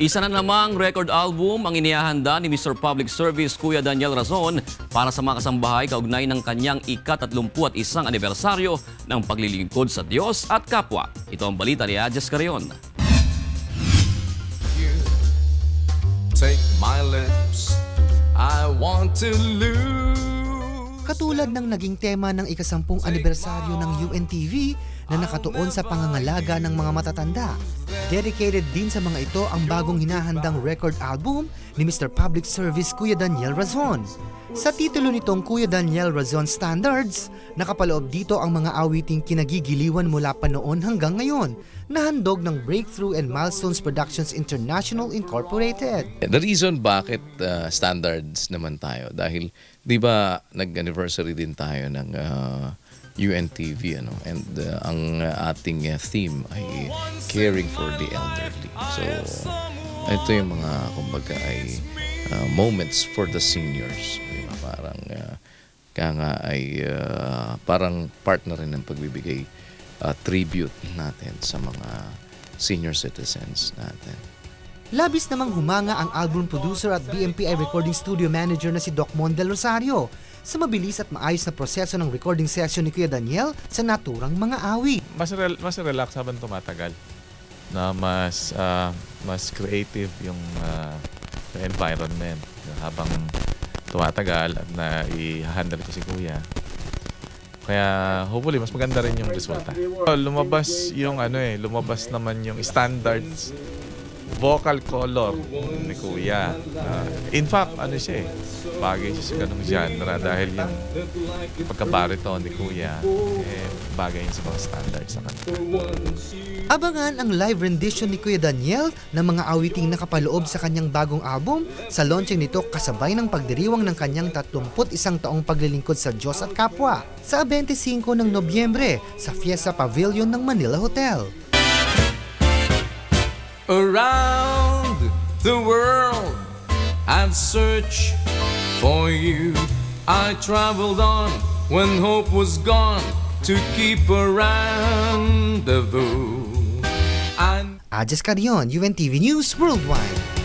Isa na namang record album ang inihahanda ni Mr. Public Service Kuya Daniel Razon para sa mga kasambahay kaugnay ng kanyang ika-31 anibersaryo ng paglilingkod sa Diyos at kapwa. Ito ang balita ni Adjes Carion. Take my lips, I want to lose. Katulad ng naging tema ng ikasampung anibersaryo ng UNTV na nakatuon sa pangangalaga ng mga matatanda. Dedicated din sa mga ito ang bagong hinahandang record album ni Mr. Public Service Kuya Daniel Razon. Sa titulo nitong Kuya Daniel Razon Standards, nakapaloob dito ang mga awiting kinagigiliwan mula pa noon hanggang ngayon na handog ng Breakthrough and Milestones Productions International Incorporated. The reason bakit uh, standards naman tayo dahil 'di ba nag-anniversary din tayo ng uh, UNTV ano and uh, ang uh, ating uh, theme ay caring for the elderly. So ito yung mga kumbaga ay uh, moments for the seniors. Di ba? Parang uh, kaya nga ay uh, parang partner rin ng pagbibigay uh, tribute natin sa mga senior citizens natin. Labis namang humanga ang album producer at BMPI recording studio manager na si Doc Mon Del Rosario sa mabilis at maayos na proseso ng recording session ni Kuya Daniel sa naturang mga awit. mas rel- mas relax habang tumatagal na mas ah, mas creative yung ah, environment habang tumatagal at na i-handle ko si kuya kaya hopefully mas maganda rin yung resulta lumabas yung ano eh lumabas naman yung standards vocal color ni kuya Ah, in fact ano siya eh bagay siya sa ganung genre dahil yung pagka-baritone ni kuya eh bagay yun sa mga standards sa kanta Abangan ang live rendition ni Kuya Daniel ng mga awiting nakapaloob sa kanyang bagong album sa launching nito kasabay ng pagdiriwang ng kanyang 31 taong paglilingkod sa Diyos at kapwa sa 25 ng Nobyembre sa Fiesta Pavilion ng Manila Hotel. Around the world, I've searched for you. I traveled on when hope was gone to keep a rendezvous. Ah, I Adjas Carion, UNTV News Worldwide.